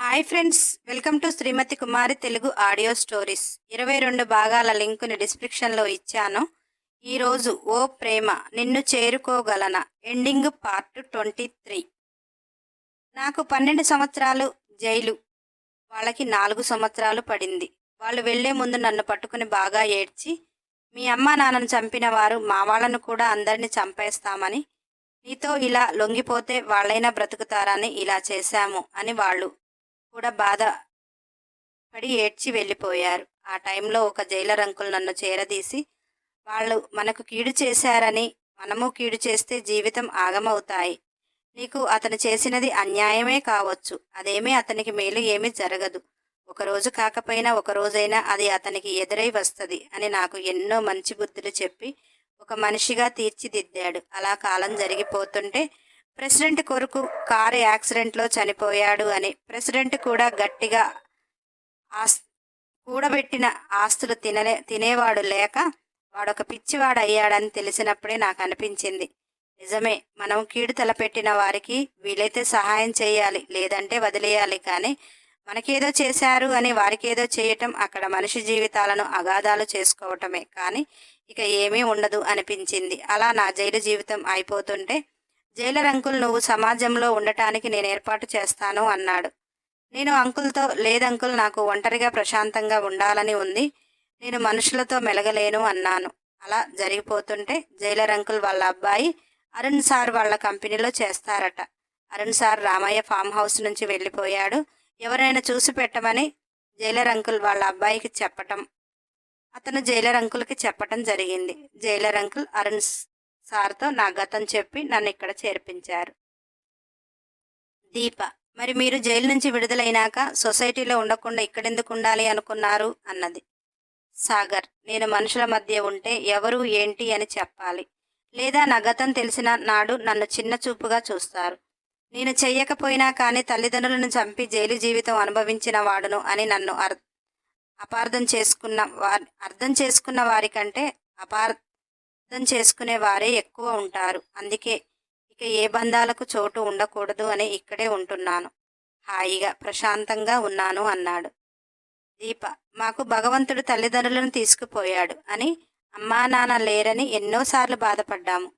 Hi friends welcome to Srimathi Kumari Telugu audio stories. ఇరవై రెండు భాగాల లింకుని డిస్క్రిప్షన్లో ఇచ్చాను. ఈరోజు ఓ ప్రేమ నిన్ను చేరుకోగలన. Ending part twenty three. నాకు పన్నెండు సంవత్సరాలు జైలు. వాళ్ళకి నాలుగు సంవత్సరాలు పడింది. వాళ్ళు వెళ్ళే ముందు నన్ను పట్టుకుని బాగా ఏడ్చి మీ అమ్మ నాన్నను చంపిన వారు మా వాళ్ళను కూడా అందరినీ చంపేస్తామని నీతో ఇలా లొంగిపోతే వాళ్ళైనా బ్రతుకుతారని ఇలా చేశాము అని వాళ్ళు. కూడా బాధ పడి ఏడ్చి వెళ్ళిపోయారు. ఆ టైంలో ఒక జైలర్ అంకుల్ నన్ను చేరదీసి వాళ్ళు మనకు కీడు చేశారని మనము కీడు చేస్తే జీవితం ఆగమవుతాయి. నీకు అతను చేసినది అన్యాయమే కావచ్చు. అదేమీ అతనికి మేలు ఏమీ జరగదు. ఒకరోజు కాకపోయినా ఒక రోజైనా అది అతనికి ఎదురై వస్తుంది అని నాకు ఎన్నో మంచి బుద్ధులు చెప్పి ఒక మనిషిగా తీర్చిదిద్దాడు. అలా కాలం జరిగిపోతుంటే ప్రెసిడెంట్ కొరకు కారు యాక్సిడెంట్లో చనిపోయాడు అని ప్రెసిడెంట్ కూడా గట్టిగా ఆస్ కూడబెట్టిన ఆస్తులు తినలే తినేవాడు లేక వాడొక పిచ్చివాడు అయ్యాడని తెలిసినప్పుడే నాకు అనిపించింది నిజమే మనం కీడు తలపెట్టిన వారికి వీలైతే సహాయం చేయాలి లేదంటే వదిలేయాలి కానీ మనకేదో చేశారు అని వారికేదో చేయటం అక్కడ మనిషి జీవితాలను అగాధాలు చేసుకోవటమే కానీ ఇక ఏమీ ఉండదు అనిపించింది. అలా నా జైలు జీవితం అయిపోతుంటే జైలర్ అంకుల్ నువ్వు సమాజంలో ఉండటానికి నేను ఏర్పాటు చేస్తాను అన్నాడు. నేను అంకుల్తో లేదంకుల్ నాకు ఒంటరిగా ప్రశాంతంగా ఉండాలని ఉంది. నేను మనుషులతో మెలగలేను అన్నాను. అలా జరిగిపోతుంటే జైలర్ అంకుల్ వాళ్ళ అబ్బాయి అరుణ్ సార్ వాళ్ళ కంపెనీలో చేస్తారట. Arun sir Ramaiah farm house నుంచి వెళ్ళిపోయాడు. ఎవరైనా చూసి పెట్టమని జైలర్ అంకుల్ వాళ్ళ అబ్బాయికి చెప్పటం అతను జైలర్ అంకుల్కి చెప్పటం జరిగింది. జైలర్ అంకుల్ అరుణ్ సార్తో నా గతం చెప్పి నన్ను ఇక్కడ చేర్పించారు. దీప మరి మీరు జైలు నుంచి విడుదలైనాక సొసైటీలో ఉండకుండా ఇక్కడెందుకు ఉండాలి అనుకున్నారు? అన్నది. సాగర్ నేను మనుషుల మధ్య ఉంటే ఎవరు ఏంటి అని చెప్పాలి. లేదా నా గతం తెలిసిన నాడు నన్ను చిన్న చూపుగా చూస్తారు. నేను చెయ్యకపోయినా కానీ తల్లిదండ్రులను చంపి జైలు జీవితం అనుభవించిన వాడును అని నన్ను అర్ అపార్థం చేసుకున్న వారి అర్థం చేసుకున్న వారికంటే అర్థం చేసుకునే వారే ఎక్కువ ఉంటారు. అందుకే ఇక ఏ బంధాలకు చోటు ఉండకూడదు అని ఇక్కడే ఉంటున్నాను. హాయిగా ప్రశాంతంగా ఉన్నాను అన్నాడు. దీప మాకు భగవంతుడు తల్లిదండ్రులను తీసుకుపోయాడు అని అమ్మా నాన్న లేరని ఎన్నోసార్లు బాధపడ్డాము.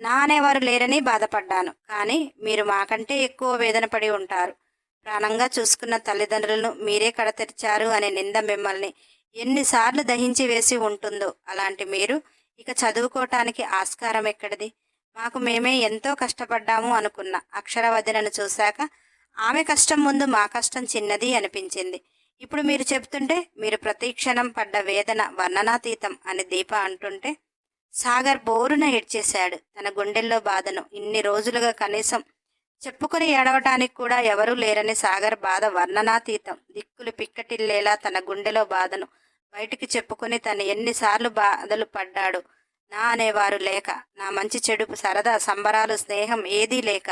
నా అనేవారు లేరని బాధపడ్డాను. కానీ మీరు మాకంటే ఎక్కువ వేదన పడి ఉంటారు. ప్రాణంగా చూసుకున్న తల్లిదండ్రులను మీరే కడతెరిచారు అనే నింద మిమ్మల్ని ఎన్నిసార్లు దహించి వేసి ఉంటుందో అలాంటి మీరు ఇక చదువుకోవటానికి ఆస్కారం ఎక్కడిది? మాకు మేమే ఎంతో కష్టపడ్డాము అనుకున్న అక్షరవదినను చూశాక ఆమె కష్టం ముందు మా కష్టం చిన్నది అనిపించింది. ఇప్పుడు మీరు చెప్తుంటే మీరు ప్రతీక్షణం పడ్డ వేదన వర్ణనాతీతం అని దీప అంటుంటే సాగర్ బోరున ఏడ్చేశాడు. తన గుండెల్లో బాధను ఇన్ని రోజులుగా కనీసం చెప్పుకొని ఏడవటానికి కూడా ఎవరూ లేరని సాగర్ బాధ వర్ణనాతీతం. దిక్కులు పిక్కటిల్లేలా తన గుండెలో బాధను బయటికి చెప్పుకొని తను ఎన్నిసార్లు బాధలు పడ్డాడు. నా అనేవారు లేక నా మంచి చెడు సరదా సంబరాలు స్నేహం ఏదీ లేక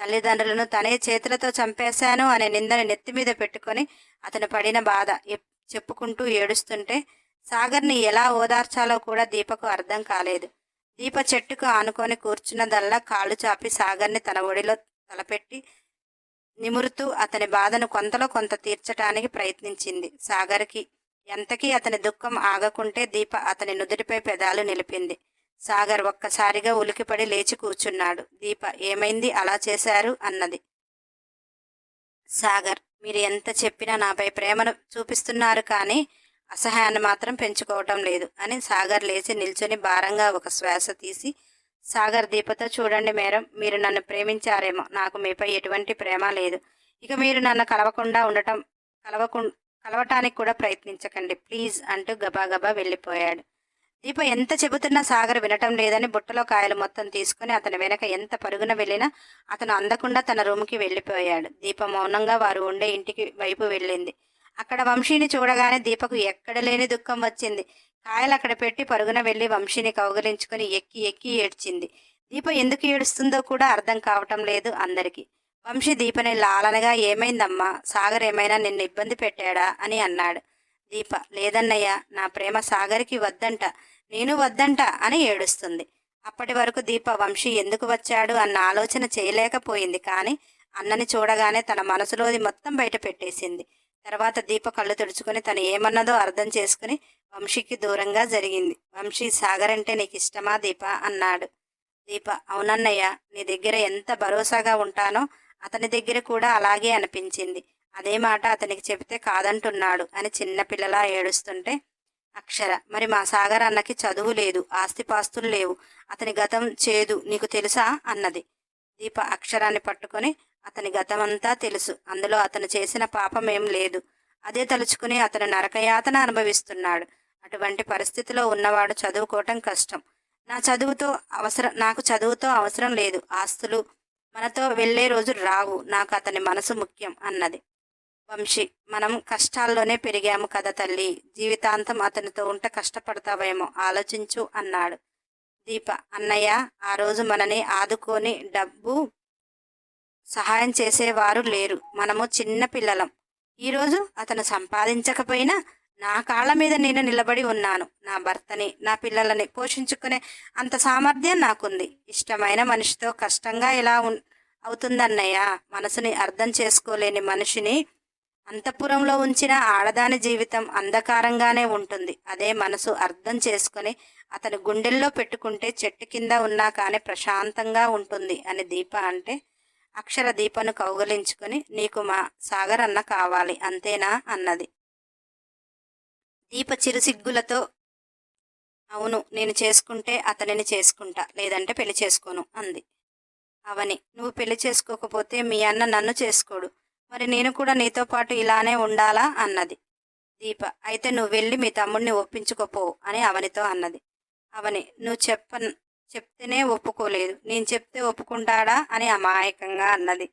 తల్లిదండ్రులను తనే చేతులతో చంపేశాను అనే నిందని నెత్తి మీద పెట్టుకొని అతను పడిన బాధ చెప్పుకుంటూ ఏడుస్తుంటే సాగర్ని ఎలా ఓదార్చాలో కూడా దీపకు అర్థం కాలేదు. దీప చెట్టుకు ఆనుకొని కూర్చున్నదల్లా కాళ్ళు చాపి సాగర్ని తన ఒడిలో తలపెట్టి నిమురుతూ అతని బాధను కొంతలో కొంత తీర్చటానికి ప్రయత్నించింది. సాగర్కి ఎంతకీ అతని దుఃఖం ఆగకుంటే దీప అతని నుదుటిపై పెదాలు నిలిపింది. సాగర్ ఒక్కసారిగా ఉలికిపడి లేచి కూర్చున్నాడు. దీప ఏమైంది? అలా చేశారు? అన్నది. సాగర్ మీరు ఎంత చెప్పినా నాపై ప్రేమను చూపిస్తున్నారు కానీ అసహాయాన్ని మాత్రం పెంచుకోవటం లేదు అని సాగర్ లేచి నిల్చొని భారంగా ఒక శ్వాస తీసి సాగర్ దీపతో చూడండి మేడం మీరు నన్ను ప్రేమించారేమో. నాకు మీపై ఎటువంటి ప్రేమ లేదు. ఇక మీరు నన్ను కలవకుండా ఉండటం కలవకు కలవటానికి కూడా ప్రయత్నించకండి. ప్లీజ్ అంటూ గబాగబా వెళ్ళిపోయాడు. దీప ఎంత చెబుతున్నా సాగర్ వినటం లేదని బుట్టలో కాయలు మొత్తం తీసుకుని అతని వెనక ఎంత పరుగున వెళ్ళినా అతను అందకుండా తన రూమ్కి వెళ్ళిపోయాడు. దీప మౌనంగా వారు ఉండే ఇంటికి వైపు వెళ్ళింది. అక్కడ వంశీని చూడగానే దీపకు ఎక్కడ లేని దుఃఖం వచ్చింది. కాయలు అక్కడ పెట్టి పరుగున వెళ్ళి వంశీని కౌగలించుకుని ఎక్కి ఎక్కి ఏడ్చింది. దీప ఎందుకు ఏడుస్తుందో కూడా అర్థం కావటం లేదు అందరికీ. వంశీ దీపని లాలనగా ఏమైందమ్మా? సాగర్ ఏమైనా నిన్ను ఇబ్బంది పెట్టాడా? అని అన్నాడు. దీప లేదన్నయ్య నా ప్రేమ సాగర్కి వద్దంట. నేను వద్దంట అని ఏడుస్తుంది. అప్పటి వరకు దీప వంశీ ఎందుకు వచ్చాడు అన్న ఆలోచన చేయలేకపోయింది కానీ అన్నని చూడగానే తన మనసులోది మొత్తం బయట పెట్టేసింది. తర్వాత దీప కళ్ళు తుడుచుకొని తను ఏమన్నదో అర్థం చేసుకుని వంశీకి దూరంగా జరిగింది. వంశీ సాగర్ అంటే నీకు ఇష్టమా దీప? అన్నాడు. దీప అవునన్నయ్య నీ దగ్గర ఎంత భరోసాగా ఉంటానో అతని దగ్గర కూడా అలాగే అనిపించింది. అదే మాట అతనికి చెబితే కాదంటున్నాడు అని చిన్నపిల్లలా ఏడుస్తుంటే అక్షర మరి మా సాగర్ అన్నకి చదువు లేదు ఆస్తిపాస్తులు లేవు అతని గతం చేదు నీకు తెలుసా? అన్నది. దీప అక్షరాన్ని పట్టుకొని అతని గతమంతా తెలుసు అందులో అతను చేసిన పాపం ఏం లేదు. అదే తలుచుకుని అతను నరకయాతన అనుభవిస్తున్నాడు. అటువంటి పరిస్థితిలో ఉన్నవాడు చదువుకోవటం కష్టం. నా చదువుతో అవసరం నాకు చదువుతో అవసరం లేదు. ఆస్తులు మనతో వెళ్ళే రోజు రావు నాకు అతని మనసు ముఖ్యం అన్నది. వంశీ మనం కష్టాల్లోనే పెరిగాము కదా తల్లి జీవితాంతం అతనితో ఉంటే కష్టపడతావేమో ఆలోచించు అన్నాడు. దీప అన్నయ్య ఆ రోజు మనని ఆదుకొని డబ్బు సహాయం చేసేవారు లేరు మనము చిన్న పిల్లలం. ఈరోజు అతను సంపాదించకపోయినా నా కాళ్ళ మీద నేను నిలబడి ఉన్నాను. నా భర్తని నా పిల్లలని పోషించుకునే అంత సామర్థ్యం నాకుంది. ఇష్టమైన మనిషితో కష్టంగా ఎలా ఉన్ అవుతుందన్నయ్య? మనసుని అర్థం చేసుకోలేని మనిషిని అంతఃపురంలో ఉంచిన ఆడదాని జీవితం అంధకారంగానే ఉంటుంది. అదే మనసు అర్థం చేసుకొని అతని గుండెల్లో పెట్టుకుంటే చెట్టు కింద ఉన్నా కానీ ప్రశాంతంగా ఉంటుంది అని దీప అంటే అక్షర దీపను కౌగలించుకొని నీకు మా సాగర్ అన్న కావాలి అంతేనా? అన్నది. దీప చిరుసిగ్గులతో అవును నేను చేసుకుంటే అతనిని చేసుకుంటా లేదంటే పెళ్ళి చేసుకోను అంది. అవని నువ్వు పెళ్ళి చేసుకోకపోతే మీ అన్న నన్ను చేసుకోడు. మరి నేను కూడా నీతో పాటు ఇలానే ఉండాలా? అన్నది. దీప అయితే నువ్వు వెళ్ళి మీ తమ్ముడిని ఒప్పించుకోపో అని అవనితో అన్నది. అవని నువ్వు చెప్ప చెప్తేనే ఒప్పుకోలేదు. నేను చెప్తే ఒప్పుకుంటాడా? అని అమాయకంగా అన్నది.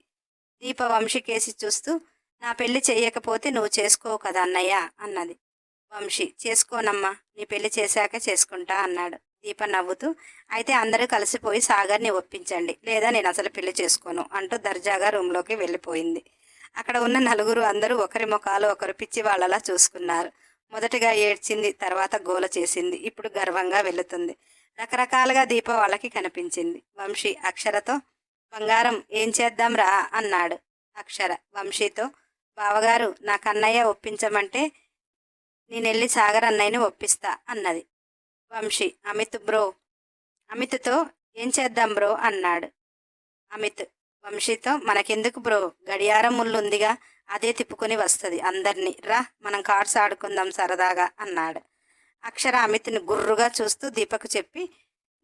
దీప వంశీకేసి చూస్తూ నా పెళ్ళి చేయకపోతే నువ్వు చేసుకోవు కదా అన్నయ్య అన్నది. వంశీ చేసుకోనమ్మా నీ పెళ్ళి చేశాక చేసుకుంటా అన్నాడు. దీప నవ్వుతూ అయితే అందరూ కలిసిపోయి సాగర్ని ఒప్పించండి లేదా నేను అసలు పెళ్ళి చేసుకోను అంటూ దర్జాగా రూమ్లోకి వెళ్ళిపోయింది. అక్కడ ఉన్న నలుగురు అందరూ ఒకరి ముఖాలు ఒకరు పిచ్చి వాళ్ళలా చూసుకున్నారు. మొదటిగా ఏడ్చింది తర్వాత గోల చేసింది. ఇప్పుడు గర్వంగా వెళుతుంది. రకరకాలుగా దీప వాళ్ళకి కనిపించింది. వంశీ అక్షరతో బంగారం ఏం చేద్దాం రా అన్నాడు. అక్షర వంశీతో బావగారు నా కన్నయ్య ఒప్పించమంటే నేనెళ్ళి సాగర్ అన్నయ్యని ఒప్పిస్తా అన్నది. వంశీ అమిత్ బ్రో అమిత్తో ఏం చేద్దాం బ్రో అన్నాడు. అమిత్ వంశీతో మనకెందుకు బ్రో? గడియారం ముళ్ళు ఉందిగా అదే తిప్పుకొని వస్తుంది అందరినీ. రా మనం కార్డ్స్ ఆడుకుందాం సరదాగా అన్నాడు. అక్షర అమిత్ని గుర్రుగా చూస్తూ దీపకు చెప్పి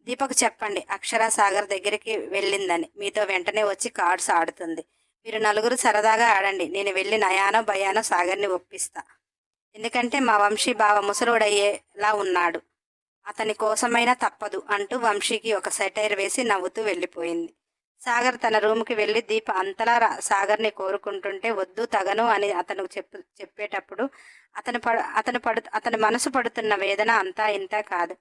దీపకు చెప్పండి అక్షర సాగర్ దగ్గరికి వెళ్ళిందని. మీతో వెంటనే వచ్చి కార్డ్స్ ఆడుతుంది. మీరు నలుగురు సరదాగా ఆడండి. నేను వెళ్ళి నయానో భయానో సాగర్ని ఒప్పిస్తా. ఎందుకంటే మా వంశీ బావ ముసలోడయ్యేలా ఉన్నాడు. అతని కోసమైనా తప్పదు అంటూ వంశీకి ఒక సెటైర్ వేసి నవ్వుతూ వెళ్ళిపోయింది. సాగర్ తన రూమ్కి వెళ్ళి దీప అంతలా రా- సాగర్ని కోరుకుంటుంటే వద్దు తగను అని అతను చెప్పు చెప్పేటప్పుడు అతను పడు అతను పడు అతని మనసు పడుతున్న వేదన అంతా ఇంత కాదు.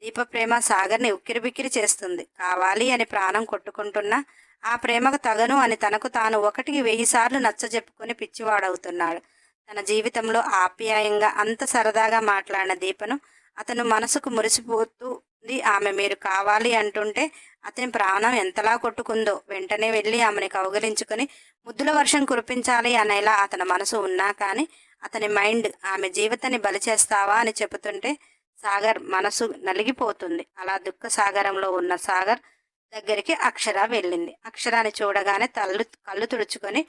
దీప ప్రేమ సాగర్ని ఉక్కిరిబిక్కిరి చేస్తుంది. కావాలి అని ప్రాణం కొట్టుకుంటున్నా ఆ ప్రేమకు తగను అని తనకు తాను ఒకటికి వెయ్యి సార్లు నచ్చజెప్పుకుని పిచ్చివాడవుతున్నాడు. తన జీవితంలో ఆప్యాయంగా అంత సరదాగా మాట్లాడిన దీపను అతను మనసుకు మురిసిపోతుంది. ఆమె మీరు కావాలి అంటుంటే అతని ప్రాణం ఎంతలా కొట్టుకుందో వెంటనే వెళ్ళి ఆమెని కౌగలించుకొని ముద్దుల వర్షం కురిపించాలి అనేలా అతని మనసు ఉన్నా కానీ అతని మైండ్ ఆమె జీవితాన్ని బలి చేస్తావా అని చెబుతుంటే సాగర్ మనసు నలిగిపోతుంది. అలా దుఃఖ సాగరంలో ఉన్న సాగర్ దగ్గరికి అక్షర వెళ్ళింది. అక్షరాన్ని చూడగానే తల్లు కళ్ళు తుడుచుకొని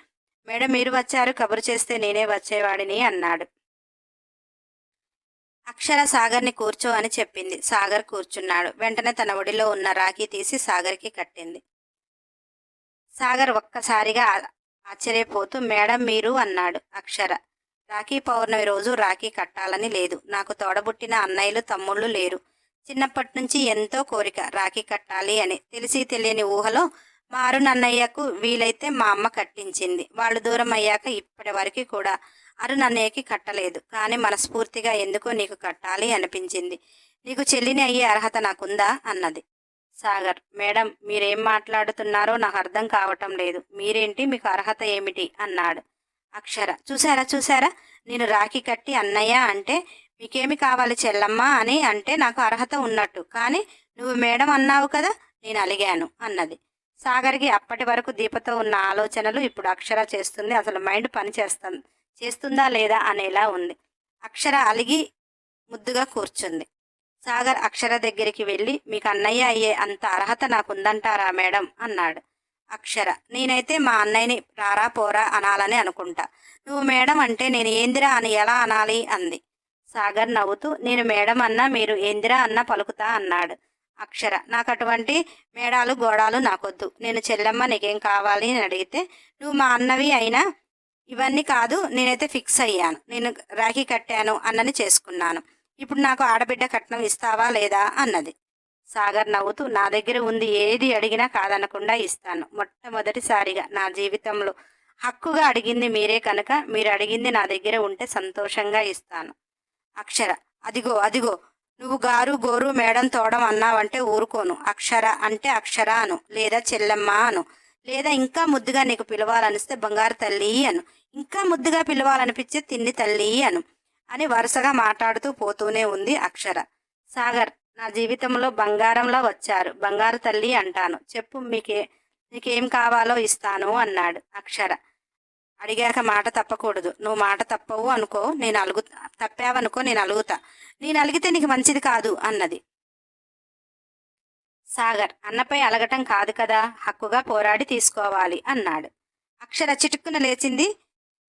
మేడం మీరు వచ్చారు కబురు చేస్తే నేనే వచ్చేవాడిని అన్నాడు. అక్షర సాగర్ని కూర్చో అని చెప్పింది. సాగర్ కూర్చున్నాడు. వెంటనే తన ఒడిలో ఉన్న రాఖీ తీసి సాగర్కి కట్టింది. సాగర్ ఒక్కసారిగా ఆశ్చర్యపోతూ మేడం మీరు అన్నాడు అక్షర. రాఖీ పౌర్ణమి రోజు రాఖీ కట్టాలని లేదు. నాకు తోడబుట్టిన అన్నయ్యలు తమ్ముళ్ళు లేరు. చిన్నప్పటి నుంచి ఎంతో కోరిక రాఖీ కట్టాలి అని. తెలిసి తెలియని ఊహలో మారు నన్నయ్యకు వీలైతే మా అమ్మ కట్టించింది. వాళ్ళు దూరం అయ్యాక ఇప్పటి వరకు కూడా అరు నన్నయ్యకి కట్టలేదు. కానీ మనస్ఫూర్తిగా ఎందుకో నీకు కట్టాలి అనిపించింది. నీకు చెల్లిని అయ్యే అర్హత నాకుందా? అన్నది. సాగర్. మేడం మీరేం మాట్లాడుతున్నారో నాకు అర్థం కావటం లేదు. మీరేంటి? మీకు అర్హత ఏమిటి? అన్నాడు. అక్షర. చూసారా చూసారా నేను రాఖీ కట్టి అన్నయ్య అంటే మీకేమి కావాలి చెల్లమ్మ అని అంటే నాకు అర్హత ఉన్నట్టు. కానీ నువ్వు మేడం అన్నావు కదా నేను అలిగాను అన్నది. సాగర్కి అప్పటి వరకు దీపతో ఉన్న ఆలోచనలు ఇప్పుడు అక్షర చేస్తుంది. అసలు మైండ్ పని చేస్తుంది చేస్తుందా లేదా అనేలా ఉంది. అక్షర అలిగి ముద్దుగా కూర్చుంది. సాగర్ అక్షర దగ్గరికి వెళ్ళి మీకు అన్నయ్య అయ్యే అంత అర్హత నాకుందంటారా మేడం? అన్నాడు. అక్షర నేనైతే మా అన్నయ్యని రారా పోరా అనాలని అనుకుంటా. నువ్వు మేడం అంటే నేను ఏందిరా అని ఎలా అనాలి? అంది. సాగర్ నవ్వుతూ నేను మేడం అన్నా మీరు ఏందిరా అన్నా పలుకుతా అన్నాడు. అక్షర. నాకు అటువంటి మేడాలు గోడాలు నాకొద్దు. నేను చెల్లెమ్మ నీకేం కావాలి అని అడిగితే నువ్వు మా అన్నవి అయినా ఇవన్నీ కాదు నేనైతే ఫిక్స్ అయ్యాను. నేను రాఖీ కట్టాను అన్నని చేసుకున్నాను. ఇప్పుడు నాకు ఆడబిడ్డ కట్నం ఇస్తావా లేదా? అన్నది. సాగర్ నవ్వుతూ నా దగ్గర ఉంది ఏది అడిగినా కాదనకుండా ఇస్తాను. మొట్టమొదటిసారిగా నా జీవితంలో హక్కుగా అడిగింది మీరే కనుక మీరు అడిగింది నా దగ్గర ఉంటే సంతోషంగా ఇస్తాను. అక్షర. అదిగో అదిగో నువ్వు గారు గోరు మేడం తోడం అన్నావంటే ఊరుకోను. అక్షర అంటే అక్షర అను లేదా చెల్లెమ్మ అను లేదా ఇంకా ముద్దుగా నీకు పిలవాలనిస్తే బంగారు తల్లి అను ఇంకా ముద్దుగా పిలవాలనిపించే తిండి తల్లి అను అని వరుసగా మాట్లాడుతూ పోతూనే ఉంది అక్షర. సాగర్ నా జీవితంలో బంగారంలో వచ్చారు బంగారు తల్లి అంటాను. చెప్పు మీకే నీకేం కావాలో ఇస్తాను అన్నాడు అక్షర. అడిగాక మాట తప్పకూడదు. నువ్వు మాట తప్పవు అనుకో నేను అలుగు తప్పావనుకో నేను అలుగుతా. నేను అలిగితే నీకు మంచిది కాదు అన్నది. సాగర్ అన్నపై అలగటం కాదు కదా హక్కుగా పోరాడి తీసుకోవాలి అన్నాడు. అక్షర చిటుక్కున లేచింది.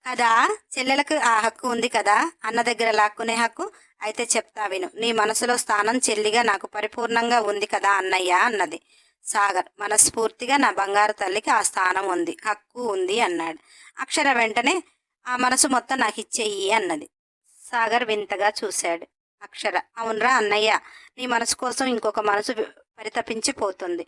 కదా చెల్లెలకు ఆ హక్కు ఉంది కదా అన్న దగ్గర లాక్కునే హక్కు? అయితే చెప్తా విను నీ మనసులో స్థానం చెల్లిగా నాకు పరిపూర్ణంగా ఉంది కదా అన్నయ్య అన్నది. సాగర్ మనస్ఫూర్తిగా నా బంగారు తల్లికి ఆ స్థానం ఉంది హక్కు ఉంది అన్నాడు. అక్షర వెంటనే ఆ మనసు మొత్తం నాకు ఇచ్చేయి అన్నది. సాగర్ వింతగా చూశాడు. అక్షర అవునరా అన్నయ్య నీ మనసు కోసం ఇంకొక మనసు పరితపించిపోతుంది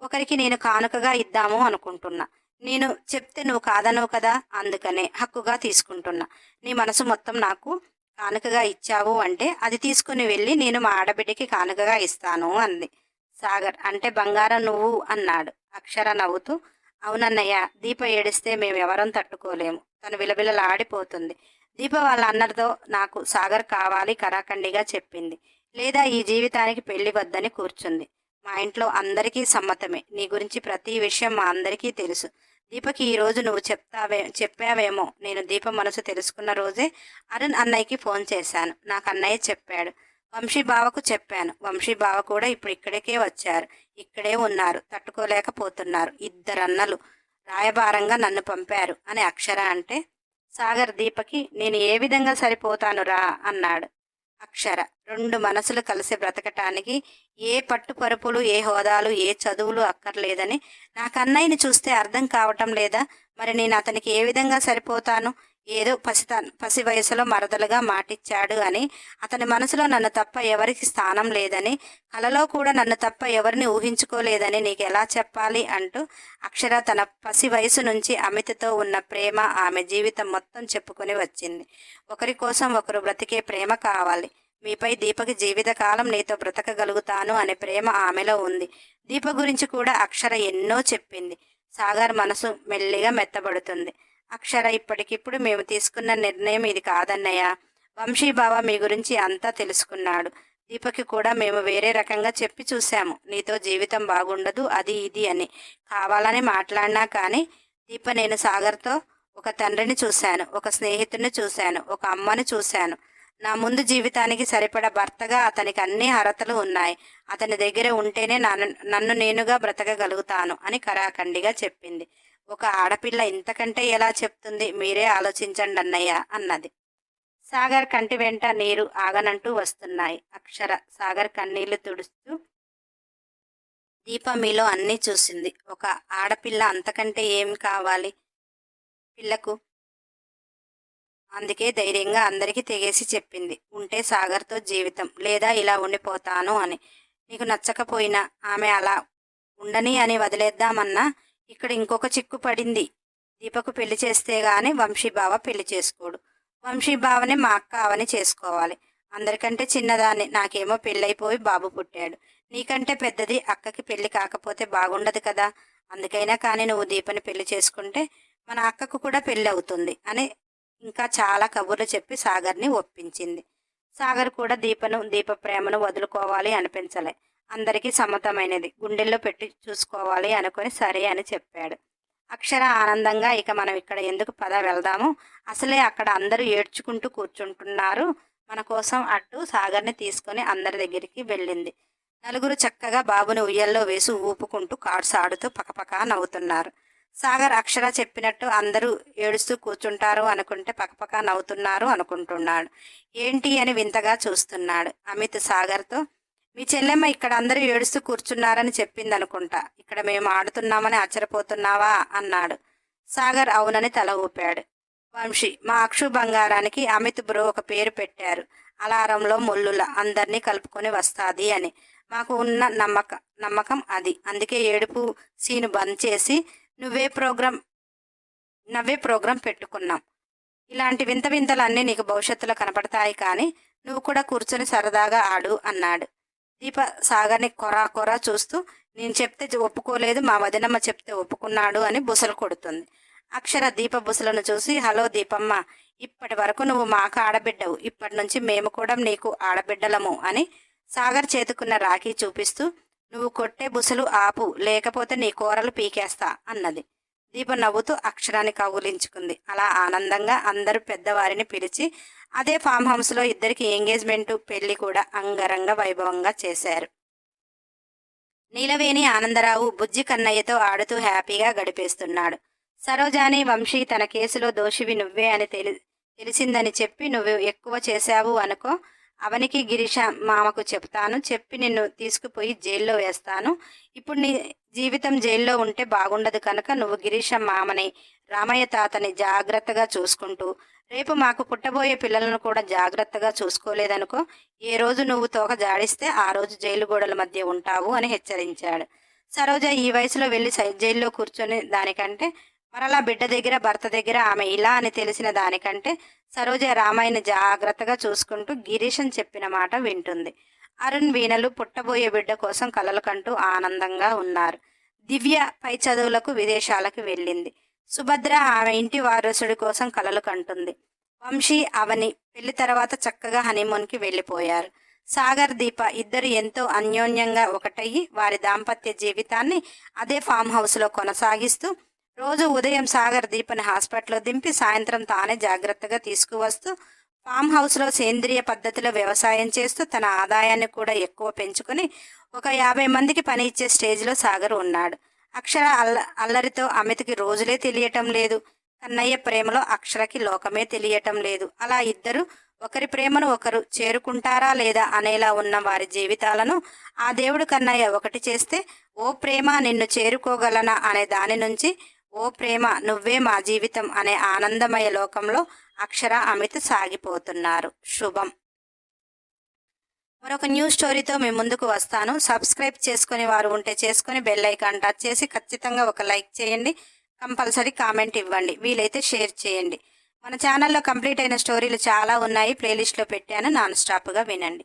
ఒకరికి నేను కానుకగా ఇద్దాము అనుకుంటున్నా. నేను చెప్తే నువ్వు కాదనవు కదా అందుకనే హక్కుగా తీసుకుంటున్నా. నీ మనసు మొత్తం నాకు కానుకగా ఇచ్చావు అంటే అది తీసుకుని వెళ్ళి నేను మా ఆడబిడ్డకి కానుకగా ఇస్తాను అంది. సాగర్ అంటే బంగారం నువ్వు అన్నాడు. అక్షర నవ్వుతూ అవునన్నయ్య దీప ఏడిస్తే మేము ఎవరం తట్టుకోలేము. తను విలవిలలాడిపోతుంది. దీప వాళ్ళ అన్నతో నాకు సాగర్ కావాలి కరాఖండిగా చెప్పింది. లేదా ఈ జీవితానికి పెళ్ళి వద్దని కూర్చుంది. మా ఇంట్లో అందరికీ సమ్మతమే. నీ గురించి ప్రతి విషయం మా అందరికీ తెలుసు. దీపకి ఈ రోజు నువ్వు చెప్తావే చెప్పావేమో నేను దీప మనసు తెలుసుకున్న రోజే అరుణ్ అన్నయ్యకి ఫోన్ చేశాను. నాకు అన్నయ్య చెప్పాడు. వంశీ బావకు చెప్పాను. వంశీ బావ కూడా ఇప్పుడు ఇక్కడికే వచ్చారు. ఇక్కడే ఉన్నారు. తట్టుకోలేకపోతున్నారు. ఇద్దరు అన్నలు రాయబారంగా నన్ను పంపారు. అని అక్షర అంటే సాగర్ దీపకి నేను ఏ విధంగా సరిపోతాను రా అన్నాడు. అక్షర రెండు మనసులు కలిసి బ్రతకటానికి ఏ పట్టు పరుపులు ఏ హోదాలు ఏ చదువులు అక్కర్లేదని నాకు అన్నయ్యని చూస్తే అర్థం కావటం లేదా? మరి నేను అతనికి ఏ విధంగా సరిపోతాను? ఏదో పసిత పసి వయసులో మరదలుగా మాటిచ్చాడు అని అతని మనసులో నన్ను తప్ప ఎవరికి స్థానం లేదని కలలో కూడా నన్ను తప్ప ఎవరిని ఊహించుకోలేదని నీకు ఎలా చెప్పాలి అంటూ అక్షర తన పసి వయసు నుంచి అమితతో ఉన్న ప్రేమ ఆమె జీవితం మొత్తం చెప్పుకొని వచ్చింది. ఒకరి కోసం ఒకరు బ్రతికే ప్రేమ కావాలి. మీపై దీపకి జీవితకాలం నీతో బ్రతకగలుగుతాను అనే ప్రేమ ఆమెలో ఉంది. దీప గురించి కూడా అక్షర ఎన్నో చెప్పింది. సాగర్ మనసు మెల్లిగా మెత్తబడుతుంది. అక్షర ఇప్పటికిప్పుడు మేము తీసుకున్న నిర్ణయం ఇది కాదన్నయ్య. వంశీబావ మీ గురించి అంతా తెలుసుకున్నాడు. దీపకి కూడా మేము వేరే రకంగా చెప్పి చూసాము నీతో జీవితం బాగుండదు అది ఇది అని. కావాలని మాట్లాడినా కానీ దీప నేను సాగర్తో ఒక తండ్రిని చూశాను ఒక స్నేహితుడిని చూశాను ఒక అమ్మని చూశాను. నా ముందు జీవితానికి సరిపడా భర్తగా అతనికి అన్ని అర్హతలు ఉన్నాయి. అతని దగ్గర ఉంటేనే నన్ను నన్ను నేనుగా బ్రతకగలుగుతాను అని కరాఖండిగా చెప్పింది. ఒక ఆడపిల్ల ఇంతకంటే ఎలా చెప్తుంది? మీరే ఆలోచించండి అన్నయ్య అన్నది. సాగర్ కంటి వెంట నీరు ఆగనంటూ వస్తున్నాయి. అక్షర సాగర్ కన్నీళ్ళు తుడుస్తూ దీప మీలో అన్నీ చూసింది. ఒక ఆడపిల్ల అంతకంటే ఏం కావాలి? పిల్లకు? అందుకే ధైర్యంగా అందరికీ తెగేసి చెప్పింది. ఉంటే సాగర్తో జీవితం. లేదా ఇలా ఉండిపోతాను అని. నీకు నచ్చకపోయినా ఆమె అలా ఉండని అని వదిలేద్దామన్నా ఇక్కడ ఇంకొక చిక్కు పడింది. దీపకు పెళ్ళి చేస్తే గాని వంశీబావ పెళ్ళి చేసుకోడు. వంశీబావని మా అక్క అవని చేసుకోవాలి. అందరికంటే చిన్నదాన్ని. నాకేమో పెళ్ళైపోయి బాబు పుట్టాడు. నీకంటే పెద్దది అక్కకి పెళ్ళి కాకపోతే బాగుండదు కదా. అందుకైనా కానీ నువ్వు దీపని పెళ్ళి చేసుకుంటే మన అక్కకు కూడా పెళ్ళి అవుతుంది అని ఇంకా చాలా కబుర్లు చెప్పి సాగర్ని ఒప్పించింది. సాగర్ కూడా దీపను దీప ప్రేమను వదులుకోవాలి అనిపించలే. అందరికీ సమ్మతమైనది. గుండెల్లో పెట్టి చూసుకోవాలి అనుకొని సరే అని చెప్పాడు. అక్షర ఆనందంగా ఇక మనం ఇక్కడ ఎందుకు పద వెళ్దాము? అసలే అక్కడ అందరూ ఏడ్చుకుంటూ కూర్చుంటున్నారు. మన కోసం అటు సాగర్ని తీసుకొని అందరి దగ్గరికి వెళ్ళింది. నలుగురు చక్కగా బాబుని ఉయ్యల్లో వేసి ఊపుకుంటూ కార్డ్స్ ఆడుతూ పకపక నవ్వుతున్నారు. సాగర్ అక్షర చెప్పినట్టు అందరూ ఏడుస్తూ కూర్చుంటారు అనుకుంటే పకపక నవ్వుతున్నారు అనుకుంటున్నాడు. ఏంటి అని వింతగా చూస్తున్నాడు అమిత్ సాగర్తో. మీ చెల్లెమ్మ ఇక్కడ అందరూ ఏడుస్తూ కూర్చున్నారని చెప్పింది అనుకుంటా ఇక్కడ మేము ఆడుతున్నామని ఆశ్చర్యపోతున్నావా? అన్నాడు. సాగర్ అవునని తల ఊపాడు. వంశీ మా అక్షు బంగారానికి అమిత్ బ్రో ఒక పేరు పెట్టారు. అలారంలో ముల్లుల అందరినీ కలుపుకొని వస్తాది అని. మాకు ఉన్న నమ్మక నమ్మకం అది. అందుకే ఏడుపు సీను బంద్ చేసి నువ్వే ప్రోగ్రాం నవ్వే ప్రోగ్రాం పెట్టుకున్నాం. ఇలాంటి వింత వింతలన్నీ నీకు భవిష్యత్తులో కనపడతాయి కానీ నువ్వు కూడా కూర్చొని సరదాగా ఆడు అన్నాడు. దీప సాగర్ని కొరా కొరా చూస్తూ నేను చెప్తే ఒప్పుకోలేదు మా వదినమ్మ చెప్తే ఒప్పుకున్నాడు అని బుసలు కొడుతుంది. అక్షర దీప బుసలను చూసి హలో దీపమ్మ ఇప్పటి వరకు నువ్వు మాకు ఆడబిడ్డవు. ఇప్పటి నుంచి మేము కూడా నీకు ఆడబిడ్డలము అని సాగర్ చేతుకున్న రాఖీ చూపిస్తూ నువ్వు కొట్టే బుసలు ఆపు లేకపోతే నీ కూరలు పీకేస్తా అన్నది. దీప నవ్వుతూ అక్షరాన్ని కౌగులించుకుంది. అలా ఆనందంగా అందరూ పెద్దవారిని పిలిచి అదే ఫామ్ హౌస్లో ఇద్దరికి ఎంగేజ్మెంట్ పెళ్ళి కూడా అంగరంగ వైభవంగా చేశారు. నీలవేణి ఆనందరావు బుజ్జి కన్నయ్యతో ఆడుతూ హ్యాపీగా గడిపేస్తున్నాడు. సరోజాని వంశీ తన కేసులో దోషివి నువ్వే అని తెలి తెలిసిందని చెప్పి నువ్వు ఎక్కువ చేశావు అనుకో అవనికి గిరీష మామకు చెప్తాను. చెప్పి నిన్ను తీసుకుపోయి జైల్లో వేస్తాను. ఇప్పుడు నీ జీవితం జైల్లో ఉంటే బాగుండదు కనుక నువ్వు గిరీష మామని రామయ్య తాతని జాగ్రత్తగా చూసుకుంటూ రేపు మాకు పుట్టబోయే పిల్లలను కూడా జాగ్రత్తగా చూసుకోలేదనుకో ఏ రోజు నువ్వు తోక జాడిస్తే ఆ రోజు జైలు గోడల మధ్య ఉంటావు అని హెచ్చరించాడు. సరోజ ఈ వయసులో వెళ్ళి జైల్లో కూర్చొని దానికంటే మరలా బిడ్డ దగ్గర భర్త దగ్గర ఆమె ఇలా అని తెలిసిన దానికంటే సరోజ రామాయణ జాగ్రత్తగా చూసుకుంటూ గిరీశం చెప్పిన మాట వింటుంది. అరుణ్ వీణలు పుట్టబోయే బిడ్డ కోసం కలలు కంటూ ఆనందంగా ఉన్నారు. దివ్య పై చదువులకు విదేశాలకు వెళ్ళింది. సుభద్ర ఆమె ఇంటి వారసుడి కోసం కలలు కంటుంది. వంశీ అవని పెళ్ళి తర్వాత చక్కగా హనీమూన్కి వెళ్ళిపోయారు. సాగర్ దీప ఇద్దరు ఎంతో అన్యోన్యంగా ఒకటయ్యి వారి దాంపత్య జీవితాన్ని అదే ఫామ్ హౌస్లో కొనసాగిస్తూ రోజు ఉదయం సాగర్ దీపని హాస్పిటల్లో దింపి సాయంత్రం తానే జాగ్రత్తగా తీసుకువస్తూ ఫామ్ హౌస్లో సేంద్రియ పద్ధతిలో వ్యవసాయం చేస్తూ తన ఆదాయాన్ని కూడా ఎక్కువ పెంచుకొని ఒక యాభై మందికి పని ఇచ్చే స్టేజ్లో సాగర్ ఉన్నాడు. అక్షర అల్ల అల్లరితో అమితకి రోజులే తెలియటం లేదు. కన్నయ్య ప్రేమలో అక్షరకి లోకమే తెలియటం లేదు. అలా ఇద్దరు ఒకరి ప్రేమను ఒకరు చేరుకుంటారా లేదా అనేలా ఉన్న వారి జీవితాలను ఆ దేవుడు కన్నయ్య ఒకటి చేస్తే ఓ ప్రేమ నిన్ను చేరుకోగలనా? అనే దాని నుంచి ఓ ప్రేమ నువ్వే మా జీవితం అనే ఆనందమయ లోకంలో అక్షర అమిత్ సాగిపోతున్నారు. శుభం. మరొక న్యూస్ స్టోరీతో మీ ముందుకు వస్తాను. సబ్స్క్రైబ్ చేసుకుని వారు ఉంటే చేసుకుని బెల్ ఐకాన్ టచ్ చేసి ఖచ్చితంగా ఒక లైక్ చేయండి. కంపల్సరీ కామెంట్ ఇవ్వండి. వీలైతే షేర్ చేయండి. మన ఛానల్లో కంప్లీట్ అయిన స్టోరీలు చాలా ఉన్నాయి. ప్లేలిస్ట్లో పెట్టాను. నాన్ స్టాప్గా వినండి.